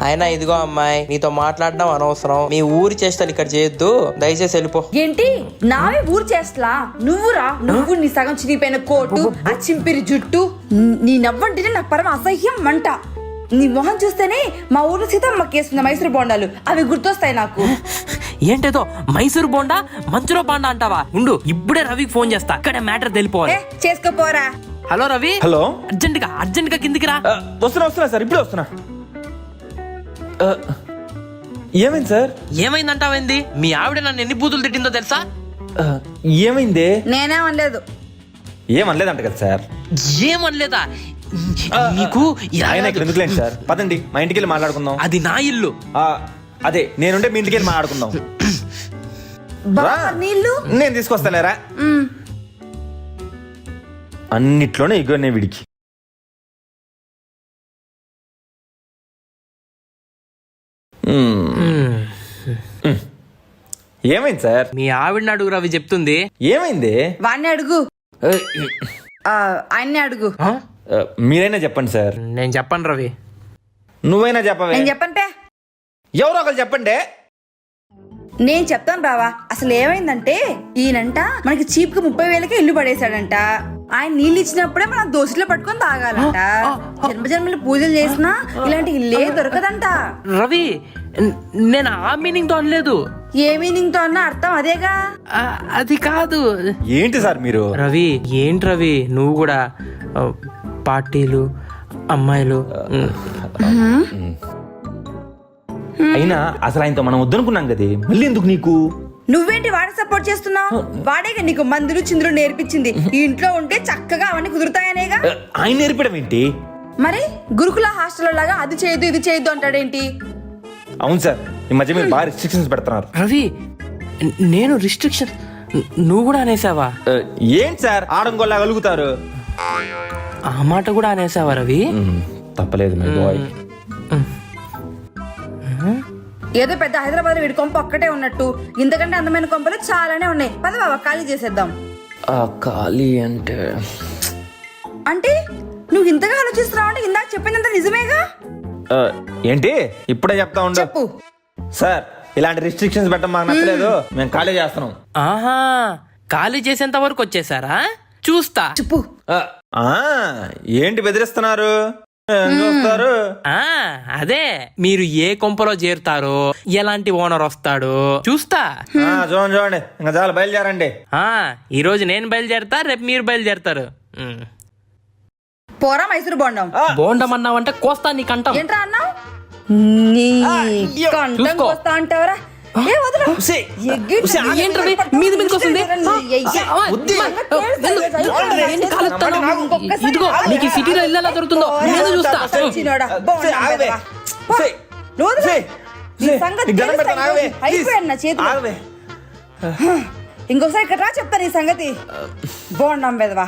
అయినా ఇదిగో అమ్మాయి నీతో మాట్లాడడం అనవసరం. మీ ఊరి చేష్టలు ఇక్కడ చేయొద్దు. దయచేసి వెళ్ళిపో. ఏంటి? నావే ఊరు చేస్తలా నువ్వురా? నువ్వు నీ సగం చిరిగిపోయిన కోటు ఆ చింపిరి జుట్టు నీ- నవ్వంటేనే నాకు పరమ అసహ్యం మంట. నీ మొహం చూస్తేనే మా ఊరు సీతమ్మ కేసున్న మైసూరు బొండాలు. అవి గుర్తొస్తాయి నాకు. ఏంటేదో? మైసూర్ బోండా మంచులో పాండా అంటావా? ఉండు ఇప్పుడే రవికి ఫోన్ చేస్తా. అక్కడే మ్యాటర్ ఏ తెలిపోవాలి చేసుకోపోరా హలో రవి? హలో. అర్జెంట్గా అర్జెంట్గా కిందికి రా. వస్తున్నా వస్తున్నా సార్ ఇప్పుడే వస్తున్నా. ఏమైంది సార్? ఏమైందంటావేంది? మీ ఆవిడ నన్ను ఎన్ని బూతులు తిట్టిందో తెలుసా? ఏమైంది? నేనేమనలేదు ఏమనలేదంట కదా సార్? ఏమనలేదా నీకు ఇలా ఆయన. ఇక్కడ ఎందుకులేండి సార్? పదండి మా ఇంటికి వెళ్ళి మాట్లాడుకుందాం. అది నా ఇల్లు. ఆ, అదే నేనుంటే మీ ఇంటికి వెళ్ళి మాట్లాడుకుందాం. నీళ్ళు నేను తీసుకొస్తానేరా. అన్నిట్లోనే ఇగోనే వీడికి. ఏమైంది సార్? మీ ఆవిడని అడుగు రవి చెప్తుంది. ఏమైంది? వాడిని అడుగు. ఆ, ఆయన్ని అడుగు. ఆ? మీరైనా చెప్పండి సార్. నేను చెప్పను రవి. నువ్వైనా చెప్పవే. నేను చెప్పను పే ఎవరో ఒకరు చెప్పండి. నేను చెప్తాను బావా అసలు ఏమైందంటే ఈయనంట మనకి చీప్గా ముప్పై వేలకే ఇల్లు పడేశాడంట. ఆయన నీళ్ళు ఇచ్చినప్పుడే మనం దోశలో పట్టుకొని తాగాలంట. జన్మ జన్మలు పూజలు చేసినా ఇలాంటి ఇల్లే దొరకదంట. రవి నేను ఆ మీనింగ్తో అనలేదు. ఏ మీనింగ్తో అన్న అర్థం అదేగా? అది కాదు. ఏంటి సార్ మీరు? రవి ఏంటి రవి? నువ్వు కూడా ఆ, పార్టీలు అమ్మాయిలు ఉమ్, అయినా అసలు ఆయనతో మనం వద్దనుకున్నాం కదే. మళ్ళీ ఎందుకు నీకు? నువ్వేంటి వాడికి సపోర్ట్ చేస్తున్నావు? వాడేగా నీకు మందులు చిందులు నేర్పించింది. ఈ ఇంట్లో ఉంటే చక్కగా అవన్నీ కుదురుతాయనేగా? ఆయన నేర్పడం ఏంటి? మరి గురుకుల హాస్టల్ లాగా అది చేయొద్దు ఇది చేయొద్దు అంటాడేంటి? అవును సార్ ఈ మధ్య మీరు బాగా రిస్ట్రిక్షన్స్ పెడుతున్నారు. రవి నేను రిస్ట్రిక్షన్ నువ్వు కూడా అనేసావా? ఏంటి సార్? ఆడంగోలా కలుగుతారు ఆ మాట కూడా అనేసావా రవి? తప్పలేదు మై బాయ్ ఏదో పెద్ద హైదరాబాద్ వీడి కొంప ఒక్కటే ఉన్నట్టు. ఇంతకంటే అందమైన కొంపలు చాలానే ఉన్నాయి. పద బాబా ఖాళీ చేసేద్దాం. ఖాళీ అంటే? అంటే నువ్వు ఇంతగా ఆలోచిస్తున్నావు అంటే ఇందాక చెప్పిందంత నిజమేగా? ఆ, ఏంటి? ఇప్పుడే చెప్తా ఉండు. చెప్పు. సార్ ఇలాంటి రిస్ట్రిక్షన్స్ పెట్టడం మాకు నచ్చలేదు. మేము ఖాళీ చేస్తున్నాం. ఆహా ఖాళీ చేసేంత వరకు వచ్చేసారా? చూస్తా. చెప్పు. ఆ, ఆ, ఏంటి బెదిరిస్తున్నారు? చూస్తారు? ఆ అదే. మీరు ఏ కొంపలో చేరుతారో ఎలాంటి ఓనర్ వస్తాడో చూస్తా. ఆ, చూడండి చూడండి. ఇంకా చాలు బయలుదేరండి. ఆ ఈ రోజు నేను బయలుదేరతా రేపు మీరు బయలుదేరతారు. ఉమ్. పోరా మైసూరు బొండం. బోండం అన్నావంటే కోస్తా నీ కంఠం. ఏంట్రా అన్నావు? నీ కంఠం చూసుకో. కోస్తా అంటావరా? మీద మీదకి వస్తుంది? ఇదిగో నీకు ఈ సిటీలో ఇల్లు ఎలా దొరుకుతుందో నేను చూస్తా. ఇంకొకసారి ఇక్కడ రా చెప్తా నీ సంగతి. బోండం పెదవా